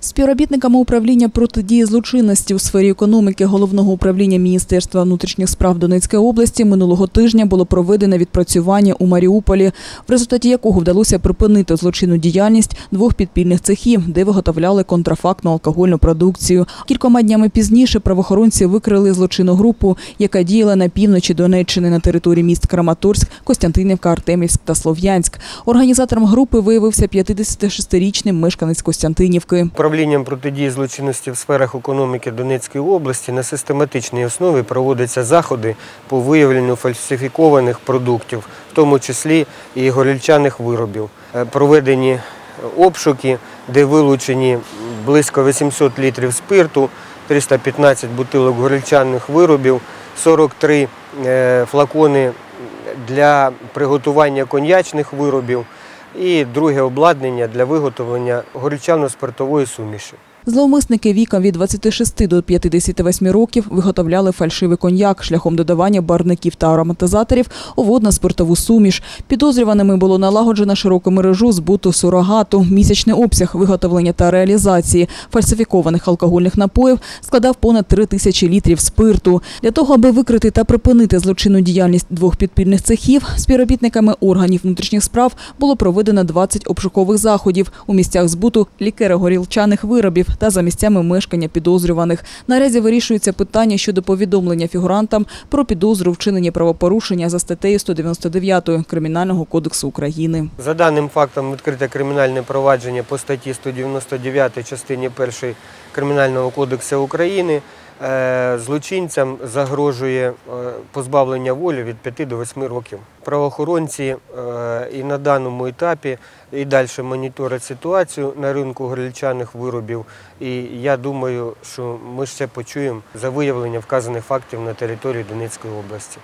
Співробітниками управління протидії злочинності у сфері економіки головного управління Міністерства внутрішніх справ Донецької області минулого тижня було проведено відпрацювання у Маріуполі, в результаті якого вдалося припинити злочинну діяльність двох підпільних цехів, де виготовляли контрафактну алкогольну продукцію. Кількома днями пізніше правоохоронці викрили злочинну групу, яка діяла на півночі Донеччини на території міст Краматорськ, Костянтинівка, Артемівськ та Слов'янськ. Організатором групи виявився 56-річний мешканець Костянтинівки. Управлінням протидії злочинності в сферах економіки Донецької області на систематичній основі проводяться заходи по виявленню фальсифікованих продуктів, в тому числі і горільчаних виробів. Е, Проведені обшуки, де вилучені близько 800 літрів спирту, 315 бутилок горільчаних виробів, 43 е, флакони для приготування коньячних виробів і друге обладнання для виготовлення горючано-спиртової суміші. Зловмисники віком від 26 до 58 років виготовляли фальшивий коньяк шляхом додавання барників та ароматизаторів у водно-спиртову суміш. Підозрюваними було налагоджено широку мережу збуту сурогату. Місячний обсяг виготовлення та реалізації фальсифікованих алкогольних напоїв складав понад 3 тисячі літрів спирту. Для того, аби викрити та припинити злочинну діяльність двох підпільних цехів, співробітниками органів внутрішніх справ було проведено 20 обшукових заходів у місцях збуту лікеро-горілчаних виробів та за місцями мешкання підозрюваних. Наразі вирішується питання щодо повідомлення фігурантам про підозру вчинення правопорушення за статтею 199 Кримінального кодексу України. За даним фактом відкрите кримінальне провадження по статті 199 частині 1 Кримінального кодексу України. Е, Злочинцям загрожує е, позбавлення волі від 5 до 8 років. Правоохоронці е, і на даному етапі і далі моніторять ситуацію на ринку горільчаних виробів. І я думаю, що ми ще почуємо за виявлення вказаних фактів на території Донецької області.